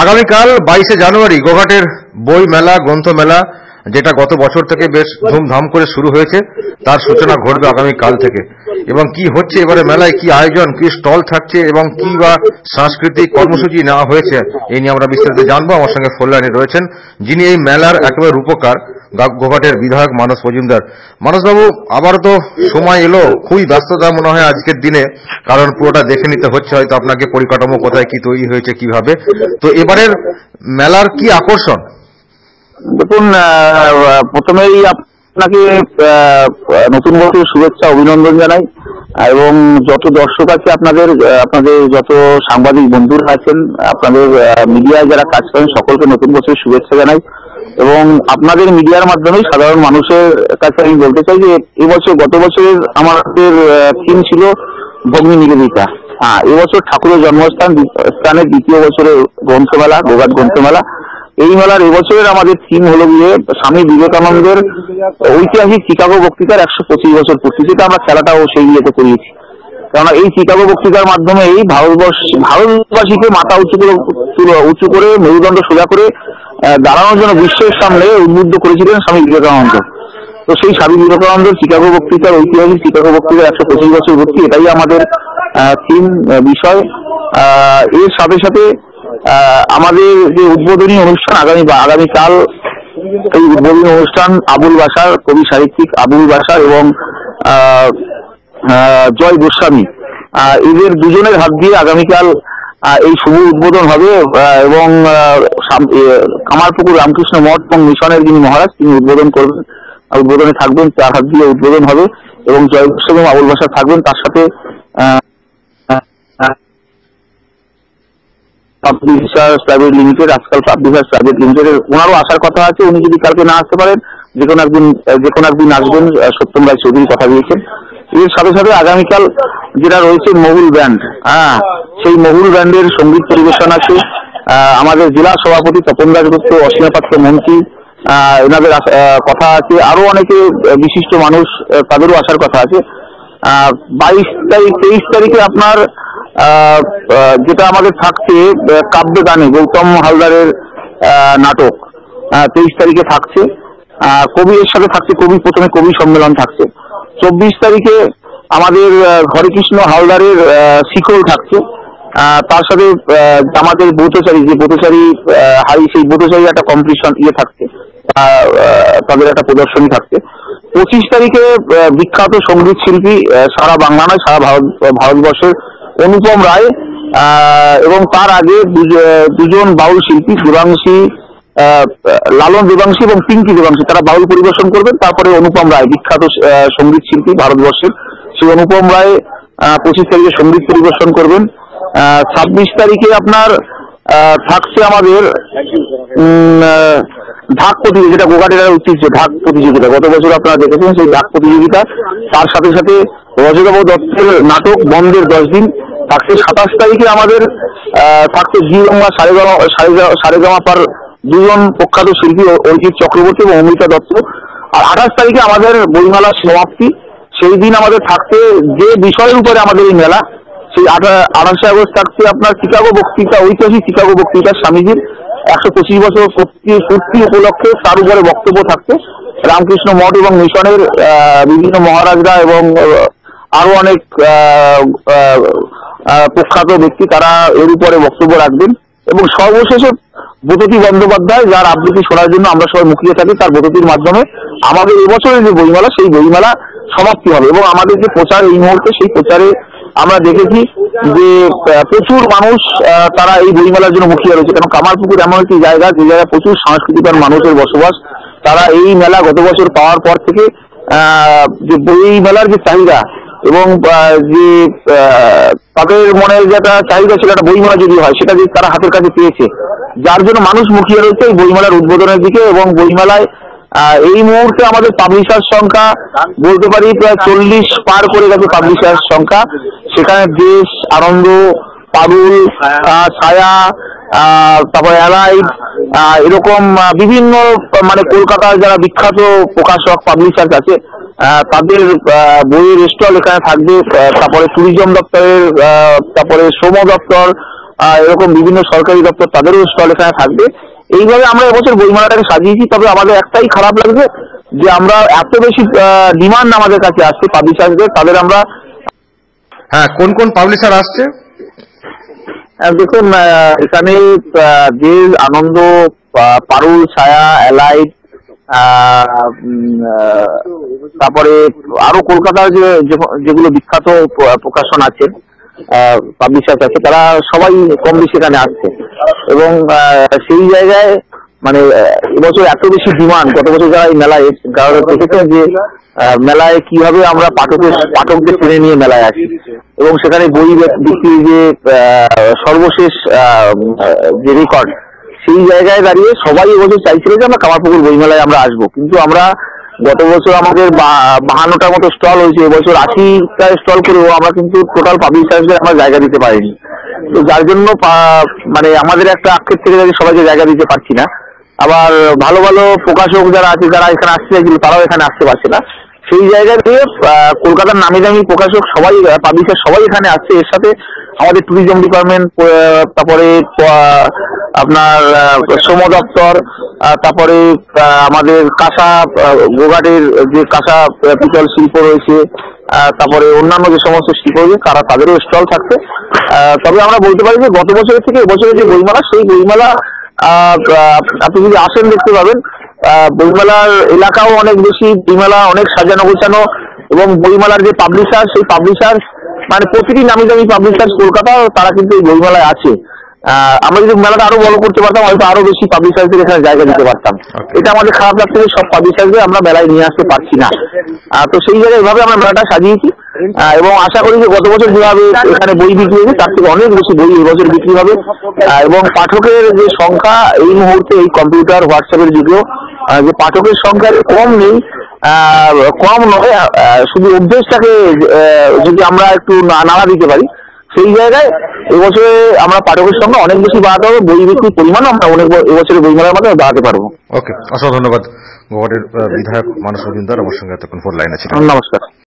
আগামীকাল বাইশে জানুয়ারি গোঘাটের বই মেলা, গ্রন্থ মেলা, যেটা গত বছর থেকে বেশ ধুমধাম করে শুরু হয়েছে, তার সূচনা ঘটবে আগামীকাল থেকে। এবং কি হচ্ছে এবারে মেলায়, কি আয়োজন, কি স্টল থাকছে এবং কি বা সাংস্কৃতিক কর্মসূচি নেওয়া হয়েছে, এই নিয়ে আমরা বিস্তারিত জানব। আমার সঙ্গে ফোন রয়েছেন, যিনি এই মেলার একেবারে রূপকার গোঘাটের বিধায়ক মানস মজুমদার। মানসবাবু, আবার তো সময় এলো, খুবই ব্যস্ততা মনে হয় আজকের দিনে, কারণ পুরোটা দেখে নিতে হচ্ছে, হয়তো আপনাকে পরিকাঠামো কোথায় কি তৈরি হয়েছে, কীভাবে। তো এবারের মেলার কি আকর্ষণ? দেখুন প্রথমেই আপনাকে নতুন বছরের শুভেচ্ছা, অভিনন্দন জানাই। এবং যত দর্শক আছে আপনাদের আপনাদের যত সাংবাদিক বন্ধুরা আছেন, আপনাদের মিডিয়ায় যারা কাজ করেন, সকলকে নতুন বছরের শুভেচ্ছা জানাই। এবং আপনাদের মিডিয়ার মাধ্যমে সাধারণ মানুষের কাছে আমি বলতে চাই যে, এবছর গত বছরের আমাদের থিম ছিল ভগ্নি নিবেদিতা। এবছর ঠাকুরের জন্মস্থান স্থানের দ্বিতীয় বছরের গ্রন্থমেলা, গোঘাট গ্রন্থমেলা। এই মেলার এবছরের আমাদের থিম হলো গিয়ে স্বামী বিবেকানন্দের ঐতিহাসিক চিকাগো বক্তৃতার একশো পঁচিশ বছর পূর্তি। যেটা আমরা খেলাটাও সেই ইয়েতে করিয়েছি। কেননা এই চিকাগো বক্তৃতার মাধ্যমে এই ভারতবর্ষ, ভারতবাসীকে মাথা উঁচু করে উঁচু করে, মেরুদণ্ড সোজা করে দাঁড়ানোর জন্য বিশ্বের সামনে উদ্বুদ্ধ করেছিলেন স্বামী বিবেকানন্দ। তো সেই স্বামী বিবেকানন্দের চিকাগো বক্তৃতার ঐতিহাসিক চিকাগো বক্তৃতার একশো পঁচিশ বছর ভর্তি এটাই আমাদের থিম বিষয়। এর সাথে সাথে আমাদের যে উদ্বোধনী অনুষ্ঠান আগামী আগামীকাল, এই উদ্বোধনী অনুষ্ঠান আবুল বাসার কবি সাহিত্যিক আবুল বাসার এবং জয় গোস্বামী। এদের দুজনের হাত দিয়ে আগামীকাল এই শুভ উদ্বোধন হবে এবং কামারপুকুর রামকৃষ্ণ মঠ এবং মিশনের যিনি মহারাজ, তিনি উদ্বোধন করবেন উদ্বোধনে থাকবেন, তার হাত দিয়ে উদ্বোধন হবে এবং জয় গোস্বামী আবুল বাসার থাকবেন। তার সাথে পাবলিশার্স প্রাইভেট লিমিটেড আজকাল পাবলিশার্স প্রাইভেট লিমিটেডের ওনারও আসার কথা আছে, উনি যদি কালকে না আসতে পারেন যে কোনো একদিন যে কোনো একদিন আসবেন সত্যম রায় চৌধুরী কথা দিয়েছেন। এর সাথে সাথে আগামীকাল যেটা রয়েছে মহুল ব্যান্ড হ্যাঁ সেই মহুল ব্যান্ডের সংগীত পরিবেশন আছে। আমাদের জেলা সভাপতি তপন দাসগুপ্ত অসীমা পাত্র মন্ত্রী এনাদের কথা আছে। আরও অনেকে বিশিষ্ট মানুষ তাদেরও আসার কথা আছে। বাইশ তারিখ, তেইশ তারিখে আপনার যেটা আমাদের থাকছে কাব্য গানে গৌতম হালদারের নাটক তেইশ তারিখে থাকছে। কবি এর সাথে থাকছে কবি প্রথমে কবি সম্মেলন থাকছে। চব্বিশ তারিখে আমাদের হরেকৃষ্ণ হালদারের শিকল থাকছে। তার সাথে আমাদের বৌতচারী যে বৌতচারী আহ, হাই সেই বৌতচারী একটা কম্পিটিশন ইয়ে থাকছে। তাদের একটা প্রদর্শনী থাকছে। পঁচিশ তারিখে বিখ্যাত সংগীত শিল্পী সারা বাংলা নয় সারা ভারত ভারতবর্ষের অনুপম রায় এবং তার আগে দুজ- দুজন বাউল শিল্পী দেবাংশী লালন দেবাংশী এবং পিঙ্কি দেবাংশী তারা বাউল পরিবেশন করবেন। তারপরে অনুপম রায়, বিখ্যাত সংগীত শিল্পী ভারতবর্ষের। সেই অনুপম রায় পঁচিশ তারিখে সংগীত পরিবেশন করবেন। ছাব্বিশ তারিখে আপনার থাকছে আমাদের ঢাক প্রতিযোগিতা, গোঘাটের ঐতিহ্য, ঢাক প্রতিযোগিতা। গত বছর আপনারা দেখেছেন সেই ঢাক প্রতিযোগিতা। তার সাথে সাথে রজতাবাবু দত্তের নাটক বন্ধের দশ দিন, থাকছে সাতাশ তারিখে আমাদের থাকছে জি বাংলা সারেগামা, সারেগা- সারেগামাপার দুজন প্রখ্যাত শিল্পী অরিজিৎ চক্রবর্তী এবং অমৃতা দত্ত। আর আঠাশ তারিখে আমাদের বইমেলার সমাপ্তি। সেই দিন আমাদের থাকছে যে বিষয়ের উপরে আমাদের এই মেলা, সেই আঠা- আঠাশে আগস্ট থাকছে আপনার চিকাগো বক্তৃতা, ঐতিহাসিক চিকাগো বক্তৃতা স্বামীজির। একশো পঁচিশ বছর পূর্তি উপলক্ষে তার উপরে বক্তব্য থাকছে। রামকৃষ্ণ মঠ এবং মিশনের বিভিন্ন মহারাজরা এবং আরও অনেক প্রখ্যাত ব্যক্তি, তারা এর উপরে বক্তব্য রাখবেন। এবং সর্বশেষে ব্রততী বন্দ্যোপাধ্যায়, যার আবৃত্তি শোনার জন্য আমরা সবাই মুখিয়ে থাকি তার ব্রততির মাধ্যমে, আমাদের এবছরের যে বইমেলা, সেই বইমেলা সমাপ্তি হবে। এবং আমাদের যে প্রচার এই মুহূর্তে, সেই প্রচারে আমরা দেখেছি যে প্রচুর মানুষ তারা এই বইমেলার জন্য মুখিয়ে রয়েছে। কারণ কামারপুকুর এমন একটি জায়গা, যে জায়গায় প্রচুর সাংস্কৃতিক আর মানুষের বসবাস। তারা এই মেলা গত বছর পাওয়ার পর থেকে যে বই মেলার যে চাহিদা এবং যে তাদের মনে যে একটা চাহিদা ছিল, একটা বইমেলা যদি হয়, সেটা যদি তারা হাতের কাছে পেয়েছে, যার জন্য মানুষ মুখিয়ে রয়েছে এই বইমেলার উদ্বোধনের দিকে এবং বইমেলায় এই মুহূর্তে আমাদের পাবলিশার সংখ্যা বলতে পারি প্রায় চল্লিশ পার করে গেছে পাবলিশার সংখ্যা। সেখানে দেশ, আনন্দ পাবুল ছায়া তারপরে অ্যালাইড এরকম বিভিন্ন মানে কলকাতার যারা বিখ্যাত প্রকাশক পাবলিশার আছে তাদের বইয়ের স্টল এখানে থাকবে তারপরে ট্যুরিজম দপ্তরের তারপরে শ্রম দপ্তর এরকম বিভিন্ন সরকারি দপ্তর, তাদেরও স্টল এখানে থাকবে। এইভাবে আমরা এবছর বইমেলাটাকে সাজিয়েছি, তবে আমাদের একটাই খারাপ লাগবে যে আমরা এত বেশি ডিমান্ড আমাদের কাছে আসছে পাবলিশারদের তাদের আমরা হ্যাঁ কোন কোন পাবলিশার আসছে? দেখুন এখানে যে আনন্দ পারুল, ছায়া, এলাইট তারপরে আরও কলকাতার যে যেগুলো বিখ্যাত প্রকাশন আছে পাবলিশার আছে, তারা সবাই কম বেশি এখানে আসছে। এবং সেই জায়গায় মানে এবছর এত বেশি ডিমান্ড গত বছর যারা এই মেলায় দেখেছেন যে মেলায় কীভাবে আমরা পাঠকের, পাঠকদের টেনে নিয়ে মেলায় আসি। এবং সেখানে বই বিক্রির যে সর্বশেষ যে রেকর্ড সেই জায়গায় দাঁড়িয়ে সবাই এবছর চাইছিল যে আমরা কামারপুকুর বইমেলায় আমরা আসব। কিন্তু আমরা গত বছর আমাদের বাহান্নটার মতো স্টল হয়েছে, এবছর আশিটা স্টল করেও আমরা কিন্তু টোটাল পাবলিশার্সদের আমরা জায়গা দিতে পারিনি। তো যার জন্য মানে আমাদের একটা আক্ষেপ থেকে সবাইকে জায়গা দিতে পারছি না। আবার ভালো ভালো প্রকাশক যারা আছে, যারা এখানে আসতে চাইছিল তারাও এখানে আসতে পারছে না। সেই জায়গা দিয়ে কলকাতার নামি দামি প্রকাশক সবাই পাবলিশার সবাই এখানে আসছে। এর সাথে আমাদের ট্যুরিজম ডিপার্টমেন্ট তারপরে আপনার শ্রম দপ্তর তারপরে আমাদের কাঁসা গোঘাটের যে কাঁসা পিতল শিল্প রয়েছে তারপরে অন্যান্য যে সমস্ত শিল্প রয়েছে, তারা তাদেরও স্টল থাকছে। তবে আমরা বলতে পারি যে গত বছরের থেকে এবছরের যে বইমেলা, সেই বইমেলা আপনি যদি আসেন দেখতে পাবেন বইমেলার এলাকাও অনেক বেশি, বইমেলা অনেক সাজানো গোছানো, এবং বইমেলার যে পাবলিশার সেই পাবলিশার মানে প্রতিটি নামি দামি পাবলিশার কলকাতা তারা কিন্তু এই বইমেলায় আছে। আমরা যদি মেলাটা আরও বড় করতে পারতাম হয়তো আরও বেশি পাবলিশারদের এখানে জায়গা দিতে পারতাম। এটা আমাদের খারাপ লাগছে যে সব পাবলিশারদের আমরা মেলায় নিয়ে আসতে পারছি না। তো সেই জায়গায় এভাবে আমরা মেলাটা সাজিয়েছি। এবং আশা করি যে গত বছর যেভাবে এখানে বই বিক্রি হয়েছে তার থেকে অনেক বেশি বই এবছর বিক্রি হবে। এবং পাঠকের যে সংখ্যা এই মুহূর্তে এই কম্পিউটার হোয়াটসঅ্যাপের যুগেও যে পাঠকের সংখ্যা কম নেই আহ, কম নয় শুধু অভ্যেসটাকে যদি আমরা একটু নাড়া দিতে পারি সেই জায়গায় এবছরে আমরা পাঠকের সঙ্গে অনেক বেশি বাড়াতে হবে বই বিক্রির পরিমাণও আমরা অনেক এবছরে বই বইমেলার মাধ্যমে বাড়াতে পারব। ওকে অসংখ্য ধন্যবাদ। গোয়াটের বিধায়ক মানস মজুমদার আমার সঙ্গে এতক্ষণ ফোন লাইনে ছিলেন। নমস্কার।